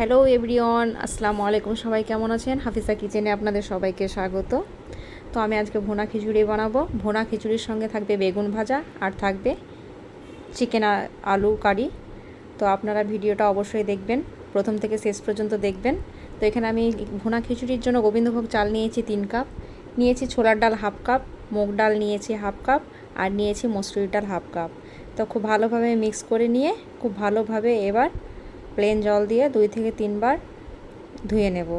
Hello everyone, আসসালামু আলাইকুম। সবাই কেমন আছেন? হাফিজা কিচেনে আপনাদের সবাইকে স্বাগত। তো আমি আজকে ভুনা খিচুড়ি বানাবো। ভুনা খিচুড়ির সঙ্গে থাকবে বেগুন ভাজা আর থাকবে চিকেন আলু কারি। তো আপনারা ভিডিওটা অবশ্যই দেখবেন, প্রথম থেকে শেষ পর্যন্ত দেখবেন। তো এখানে আমি ভুনা খিচুড়ির জন্য গোবিন্দভোগ চাল নিয়েছি তিন কাপ, নিয়েছি ছোলার ডাল হাফ কাপ, মুগ ডাল নিয়েছি হাফ কাপ আর নিয়েছি মসুরির ডাল হাফ কাপ। তো খুব ভালোভাবে মিক্স করে নিয়ে, খুব ভালোভাবে এবার প্লেন জল দিয়ে দুই থেকে তিনবার ধুয়ে নেব।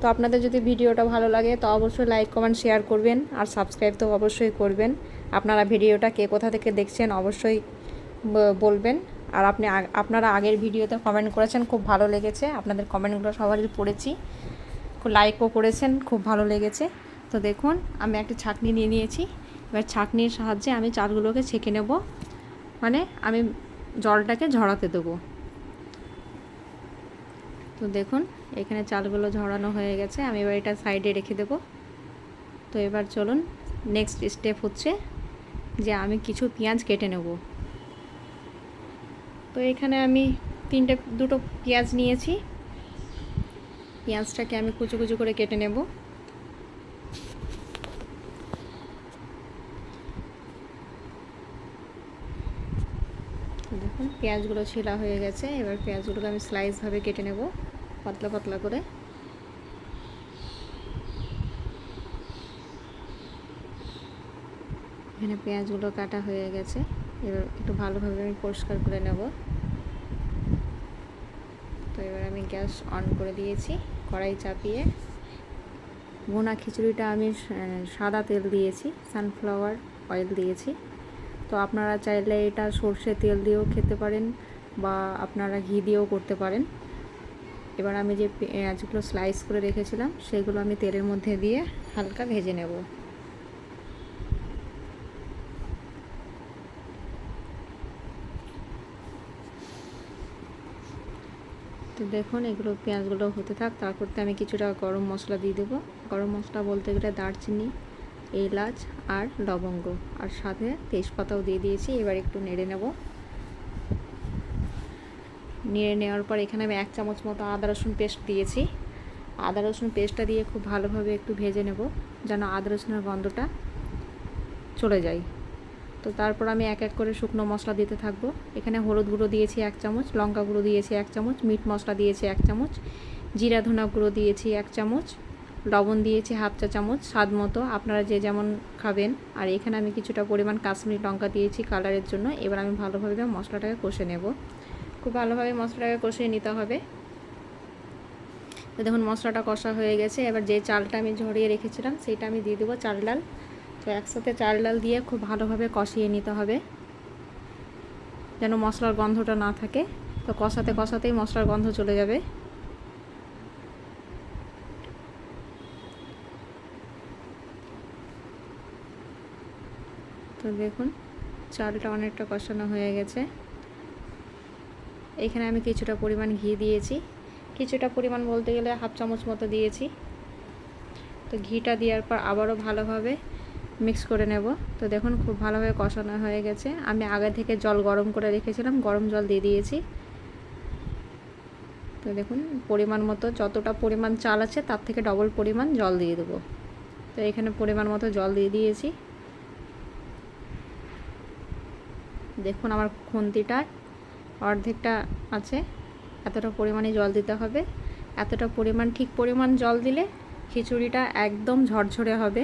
তো আপনাদের যদি ভিডিওটা ভালো লাগে, তো অবশ্যই লাইক কমেন্ট শেয়ার করবেন আর সাবস্ক্রাইব তো অবশ্যই করবেন। আপনারা ভিডিওটা কে কোথা থেকে দেখছেন অবশ্যই বলবেন। আর আপনি আপনারা আগের ভিডিওতে কমেন্ট করেছেন, খুব ভালো লেগেছে। আপনাদের কমেন্টগুলো সবারই পড়েছি। খুব লাইকও করেছেন, খুব ভালো লেগেছে। তো দেখুন, আমি একটা ছাকনি নিয়ে নিয়েছি। এবার ছাকনির সাহায্যে আমি চালগুলোকে ছেঁকে নেব। মানে আমি জলটাকে ঝরাতে দেবো। তো দেখুন, এখানে চালগুলো ঝরানো হয়ে গেছে। আমি এবার এটা সাইডে রেখে দেব। তো এবার চলুন নেক্সট স্টেপ হচ্ছে যে আমি কিছু পেঁয়াজ কেটে নেব। তো এখানে আমি তিনটে, দুটো পেঁয়াজ নিয়েছি। পেঁয়াজটাকে আমি কুচু কুচু করে কেটে নেব। দেখুন, পেঁয়াজগুলো ছিলা হয়ে গেছে। এবার পেঁয়াজগুলোকে আমি স্লাইসভাবে কেটে নেব। পাতলা পাতলা করে। এখানে পেঁয়াজগুলো কাটা হয়ে গেছে। এবার একটু ভালোভাবে আমি পরিষ্কার করে নেব। তো এবার আমি গ্যাস অন করে দিয়েছি কড়াই চাপিয়ে। ভুনা খিচুড়িটা আমি সাদা তেল দিয়েছি সানফ্লাওয়ার অয়েল দিয়েছি। তো আপনারা চাইলে এটা সর্ষে তেল দিয়েও খেতে পারেন বা আপনারা ঘি দিয়েও করতে পারেন। এবার আমি যে পেঁয়াজগুলো স্লাইস করে রেখেছিলাম, সেগুলো আমি তেলের মধ্যে দিয়ে হালকা ভেজে নেব। তো দেখুন, এগুলো পেঁয়াজগুলো হতে থাক তারপরতে আমি কিছুটা গরম মশলা দিয়ে দেবো। গরম মশলা বলতে গেলে দারচিনি, এলাচ আর লবঙ্গ, আর সাথে তেজপাতাও দিয়ে দিয়েছি, এবার একটু নেড়ে নেব। নেড়ে নেওয়ার পর এখানে আমি এক চামচ মতো আদা, রসুন পেস্ট দিয়েছি। আদা, রসুন পেস্টটা দিয়ে খুব ভালোভাবে একটু ভেজে নেব, যেন আদা, রসুনের গন্ধটা চলে যায়। তো তারপর আমি এক এক করে শুকনো মশলা দিতে থাকব। এখানে হলুদ গুঁড়ো দিয়েছি এক চামচ, লঙ্কা গুঁড়ো দিয়েছি এক চামচ, মিট মশলা দিয়েছি এক চামচ, জিরা ধনা গুঁড়ো দিয়েছি এক চামচ, লবণ দিয়েছি হাফ চা চামচ, স্বাদ মতো আপনারা যে যেমন খাবেন। আর এখানে আমি কিছুটা পরিমাণ কাশ্মীরি লঙ্কা দিয়েছি কালারের জন্য। এবার আমি ভালোভাবে মশলাটাকে কষে নেব। খুব ভালোভাবে মশলাটাকে কষিয়ে নিতে হবে। তো দেখুন, মশলাটা কষা হয়ে গেছে। এবার যে চালটা আমি ঝরিয়ে রেখেছিলাম, সেইটা আমি দিয়ে দেবো চাল ডাল। তো একসাথে চাল ডাল দিয়ে খুব ভালোভাবে কষিয়ে নিতে হবে। যেন মশলার গন্ধটা না থাকে। তো কষাতে কষাতেই মশলার গন্ধ চলে যাবে। তো দেখুন, চালটা অনেকটা কষানো হয়ে গেছে। এখানে আমি কিছুটা পরিমাণ ঘি দিয়েছি। কিছুটা পরিমাণ বলতে গেলে হাফ চামচ মতো দিয়েছি। তো ঘিটা দেওয়ার পর আবারও ভালোভাবে মিক্স করে নেব। তো দেখুন খুব ভালোভাবে কষানো হয়ে গেছে। আমি আগে থেকে জল গরম করে রেখেছিলাম, গরম জল দিয়ে দিয়েছি। তো দেখুন পরিমাণ মতো, যতটা পরিমাণ চাল আছে তার থেকে ডবল পরিমাণ জল দিয়ে দেবো। তো এখানে পরিমাণ মতো জল দিয়ে দিয়েছি। দেখুন আমার খুন্তিটার অর্ধেকটা আছে, এতটা পরিমাণে জল দিতে হবে। এতটা পরিমাণ, ঠিক পরিমাণ জল দিলে খিচুড়িটা একদম ঝরঝরে হবে।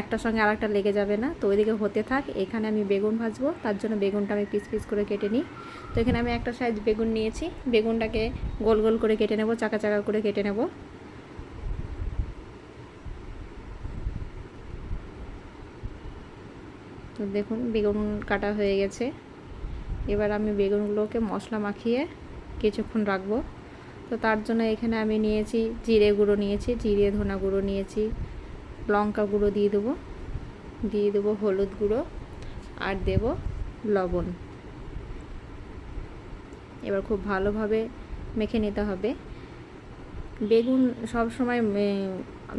একটার সঙ্গে আর একটা লেগে যাবে না। তো ওইদিকে হতে থাক, এখানে আমি বেগুন ভাজবো, তার জন্য বেগুনটা আমি পিস পিস করে কেটে নিই। তো এখানে আমি একটা সাইজ বেগুন নিয়েছি, বেগুনটাকে গোল গোল করে কেটে নেব, চাকা চাকা করে কেটে নেব। তো দেখুন, বেগুন কাটা হয়ে গেছে। এবার আমি বেগুনগুলোকে মশলা মাখিয়ে কিছুক্ষণ রাখব। তো তার জন্য এখানে আমি নিয়েছি জিরে গুঁড়ো নিয়েছি, জিরে ধনা গুঁড়ো নিয়েছি, লঙ্কা গুঁড়ো দিয়ে দেবো দিয়ে দেবো হলুদ গুঁড়ো আর দেব লবণ। এবার খুব ভালোভাবে মেখে নিতে হবে। বেগুন সব সময়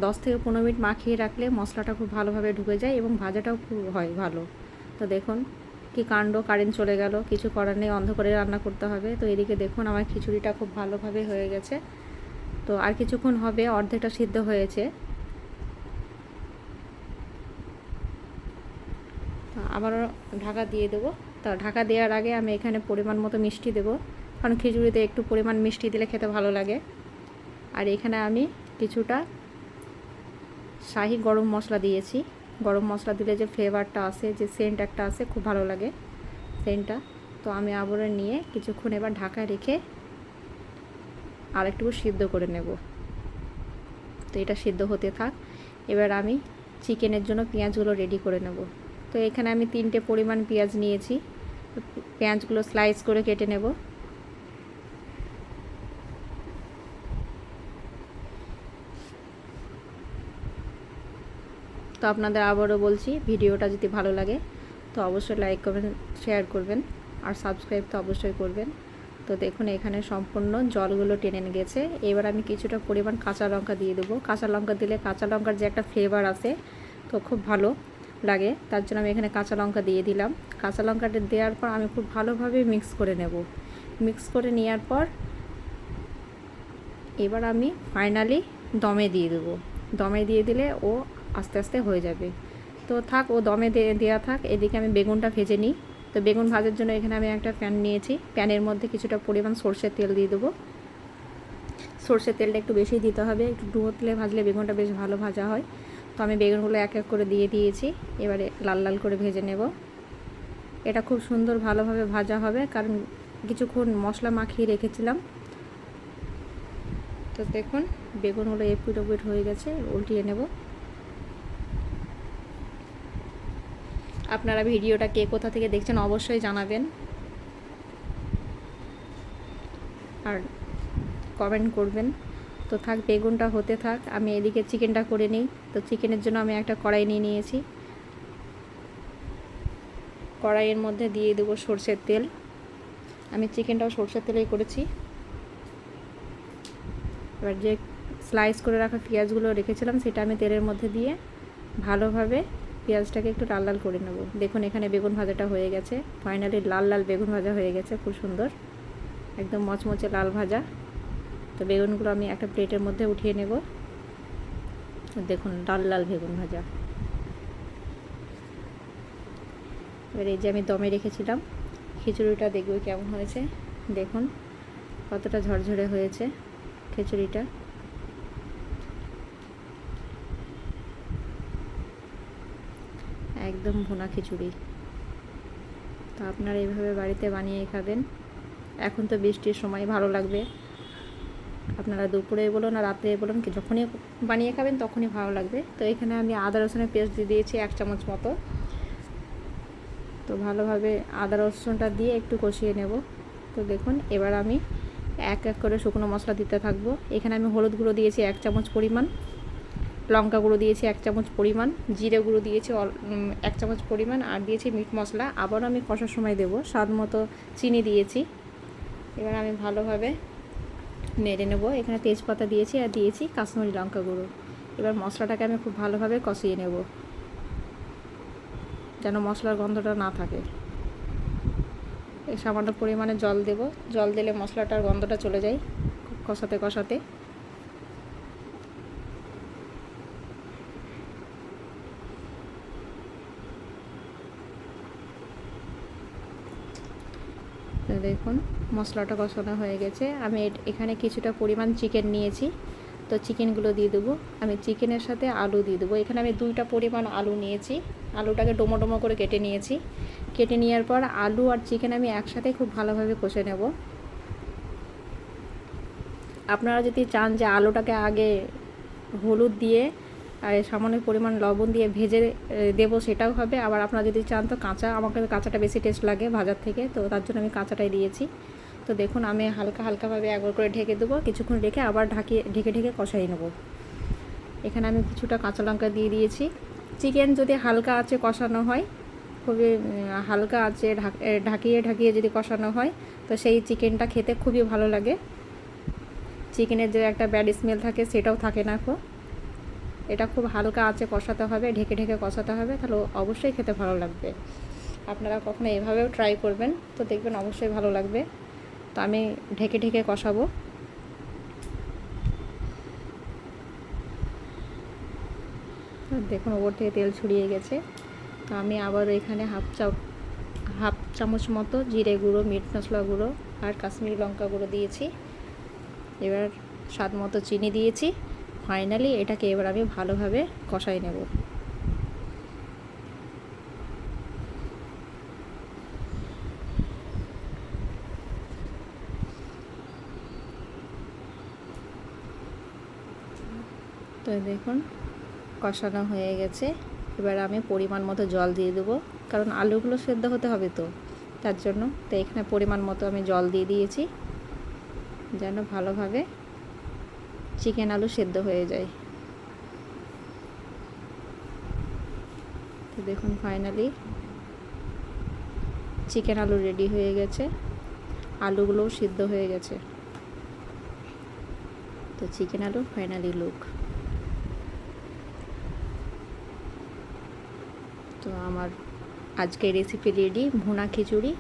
দশ থেকে পনেরো মিনিট মাখিয়ে রাখলে মশলাটা খুব ভালোভাবে ঢুকে যায় এবং ভাজাটাও খুব হয় ভালো। তো দেখুন কি কাণ্ড, কারেন্ট চলে গেল, কিছু করার নেই, অন্ধকারে রান্না করতে হবে। তো এদিকে দেখুন, আমার খিচুড়িটা খুব ভালোভাবে হয়ে গেছে। তো আর কিছুক্ষণ হবে, অর্ধেকটা সিদ্ধ হয়েছে। আবারও ঢাকা দিয়ে দেবো। তো ঢাকা দেওয়ার আগে আমি এখানে পরিমাণ মতো মিষ্টি দেবো। কারণ খিচুড়িতে একটু পরিমাণ মিষ্টি দিলে খেতে ভালো লাগে। আর এখানে আমি কিছুটা শাহি গরম মশলা দিয়েছি। গরম মশলা দিলে যে ফ্লেভারটা আসে, যে সেন্ট একটা আসে, খুব ভালো লাগে সেন্টটা। তো আমি আবারও নিয়ে কিছুক্ষণ এবার ঢাকায় রেখে আর একটু সিদ্ধ করে নেব। তো এটা সিদ্ধ হতে থাক। এবার আমি চিকেনের জন্য পেঁয়াজগুলো রেডি করে নেব। তো এখানে আমি তিনটে পরিমাণ পেঁয়াজ নিয়েছি। পেঁয়াজগুলো স্লাইস করে কেটে নেব। তো আপনাদের আবারও বলছি, ভিডিওটা যদি ভালো লাগে, তো অবশ্যই লাইক করবেন শেয়ার করবেন। আর সাবস্ক্রাইব তো অবশ্যই করবেন। তো দেখুন, এখানে সম্পূর্ণ জলগুলো টেনে গেছে এবার আমি কিছুটা পরিমাণ কাঁচা লঙ্কা দিয়ে দেবো। কাঁচা লঙ্কা দিলে কাঁচা লঙ্কার যে একটা ফ্লেভার আসে তো খুব ভালো লাগে। তার জন্য আমি এখানে কাঁচা লঙ্কা দিয়ে দিলাম। কাঁচা লঙ্কাটা দেওয়ার পর আমি খুব ভালোভাবে মিক্স করে নেব। মিক্স করে নেওয়ার পর এবার আমি ফাইনালি দমে দিয়ে দেবো। দমে দিয়ে দিলে ও আস্তে আস্তে হয়ে যাবে। তো থাক, ও দমে দেওয়া থাক, এদিকে আমি বেগুনটা ভেজে নিই। তো বেগুন ভাজার জন্য এখানে আমি একটা প্যান নিয়েছি। প্যানের মধ্যে কিছুটা পরিমাণ সর্ষের তেল দিয়ে দেবো। সর্ষের তেলটা একটু বেশি দিতে হবে, একটু ডুবো তেলে ভাজলে বেগুনটা বেশ ভালো ভাজা হয়। তো আমি বেগুনগুলো এক এক করে দিয়ে দিয়েছি, এবারে লাল লাল করে ভেজে নেব। এটা খুব সুন্দর ভালোভাবে ভাজা হবে, কারণ কিছুক্ষণ মশলা মাখিয়ে রেখেছিলাম। তো দেখুন, বেগুনগুলো এপিট ওপিট হয়ে গেছে, উল্টিয়ে নেব। আপনারা ভিডিওটা কে কোথা থেকে দেখছেন অবশ্যই জানাবেন। আর কমেন্ট করবেন। তো থাক, বেগুনটা হতে থাক, আমি এদিকে চিকেনটা করে নিই। তো চিকেনের জন্য আমি একটা কড়াই নিয়ে নিয়েছি। কড়াইয়ের মধ্যে দিয়ে দেবো সর্ষের তেল। আমি চিকেনটাও সর্ষের তেলেই করেছি। এবার যে স্লাইস করে রাখা পেঁয়াজগুলো রেখেছিলাম, সেটা আমি তেলের মধ্যে দিয়ে ভালোভাবে পেঁয়াজটাকে একটু লাল লাল করে নেব। দেখুন, এখানে বেগুন ভাজাটা হয়ে গেছে। ফাইনালি লাল লাল বেগুন ভাজা হয়ে গেছে, খুব সুন্দর। একদম মচমচে লাল ভাজা। তো বেগুনগুলো আমি একটা প্লেটের মধ্যে উঠিয়ে নেব। দেখুন, লাল লাল বেগুন ভাজা। এবার এই যে আমি দমে রেখেছিলাম, খিচুড়িটা দেখবে কেমন হয়েছে। দেখুন, কতটা ঝরঝরে হয়েছে খিচুড়িটা। একদম ভুনা খিচুড়ি। তো আপনারা এইভাবে বাড়িতে বানিয়ে খাবেন। এখন তো বৃষ্টির সময়, ভালো লাগবে। আপনারা দুপুরে বলুন আর রাত্রে বলুন কি, যখনই বানিয়ে খাবেন তখনই ভালো লাগবে। তো এখানে আমি আদা, রসুনের পেস্ট দিয়ে দিয়েছি এক চামচ মতো। তো ভালোভাবে আদা, রসুনটা দিয়ে একটু কষিয়ে নেব। তো দেখুন, এবার আমি এক এক করে শুকনো মশলা দিতে থাকব। এখানে আমি হলুদ গুঁড়ো দিয়েছি এক চামচ পরিমাণ। লঙ্কা গুঁড়ো দিয়েছি এক চামচ পরিমাণ, জিরে গুঁড়ো দিয়েছি এক চামচ পরিমাণ, আর দিয়েছি মিট মশলা। আবারও আমি কষার সময় দেবো, স্বাদ মতো চিনি দিয়েছি। এবার আমি ভালোভাবে নেড়ে নেব। এখানে তেজপাতা দিয়েছি আর দিয়েছি কাশ্মীরি লঙ্কা গুঁড়ো। এবার মশলাটাকে আমি খুব ভালোভাবে কষিয়ে নেব, যেন মশলার গন্ধটা না থাকে। সামান্য পরিমাণে জল দেব। জল দিলে মশলাটার গন্ধটা চলে যায় কষাতে কষাতে। দেখুন, মশলাটা কষানো হয়ে গেছে। আমি এখানে কিছুটা পরিমাণ চিকেন নিয়েছি। তো চিকেনগুলো দিয়ে দেবো। আমি চিকেনের সাথে আলু দিয়ে দেবো। এখানে আমি দুইটা পরিমাণ আলু নিয়েছি। আলুটাকে ডোমো ডোমো করে কেটে নিয়েছি। কেটে নেওয়ার পর আলু আর চিকেন আমি একসাথে খুব ভালোভাবে কষে নেব। আপনারা যদি চান যে আলুটাকে আগে হলুদ দিয়ে আর সামান্য পরিমাণ লবণ দিয়ে ভেজে দেবো সেটাও হবে। আবার আপনারা যদি চান তো কাঁচা, আমাকে কাঁচাটা বেশি টেস্ট লাগে ভাজার থেকে, তো তার জন্য আমি কাঁচাটাই দিয়েছি। তো দেখুন, আমি হালকা, হালকাভাবে একবার করে ঢেকে দেবো। কিছুক্ষণ রেখে আবার ঢাকিয়ে ঢেকে ঢেকে কষাই নেব। এখানে আমি কিছুটা কাঁচা লঙ্কা দিয়ে দিয়েছি। চিকেন যদি হালকা আছে কষানো হয়, খুবই হালকা আছে ঢাকিয়ে ঢাকিয়ে যদি কষানো হয়, তো সেই চিকেনটা খেতে খুবই ভালো লাগে। চিকেনের যে একটা ব্যাড স্মেল থাকে, সেটাও থাকে না খুব। এটা খুব হালকা আছে কষাতে হবে, ঢেকে ঢেকে কষাতে হবে, তাহলে অবশ্যই খেতে ভালো লাগবে। আপনারা কখনো এভাবেও ট্রাই করবেন, তো দেখবেন অবশ্যই ভালো লাগবে। তো আমি ঢেকে ঢেকে কষাবো। দেখুন ওপর থেকে তেল ছড়িয়ে গেছে। তো আমি আবার এখানে হাফ চা হাফ চামচ মতো জিরে গুঁড়ো, মিট মশলা গুঁড়ো আর কাশ্মীরি লঙ্কা গুঁড়ো দিয়েছি। এবার স্বাদ মতো চিনি দিয়েছি। ফাইনালি এটাকে এবার আমি ভালোভাবে কষাই নেব। তো দেখুন, কষানো হয়ে গেছে। এবার আমি পরিমাণ মতো জল দিয়ে দেবো, কারণ আলুগুলো সেদ্ধ হতে হবে তো। তার জন্য তো এখানে পরিমাণ মতো আমি জল দিয়ে দিয়েছি, যেন ভালোভাবে চিকেন আলু সেদ্ধ হয়ে যায়। তো দেখুন ফাইনালি চিকেন আলু রেডি হয়ে গেছে। আলুগুলোও সিদ্ধ হয়ে গেছে। তো চিকেন আলু ফাইনালি লুক তো আমার আজকে রেসিপি রেডি ভুনা খিচুড়ি,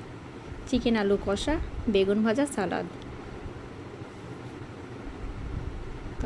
চিকেন আলু কষা, বেগুন ভাজা, সালাদ তো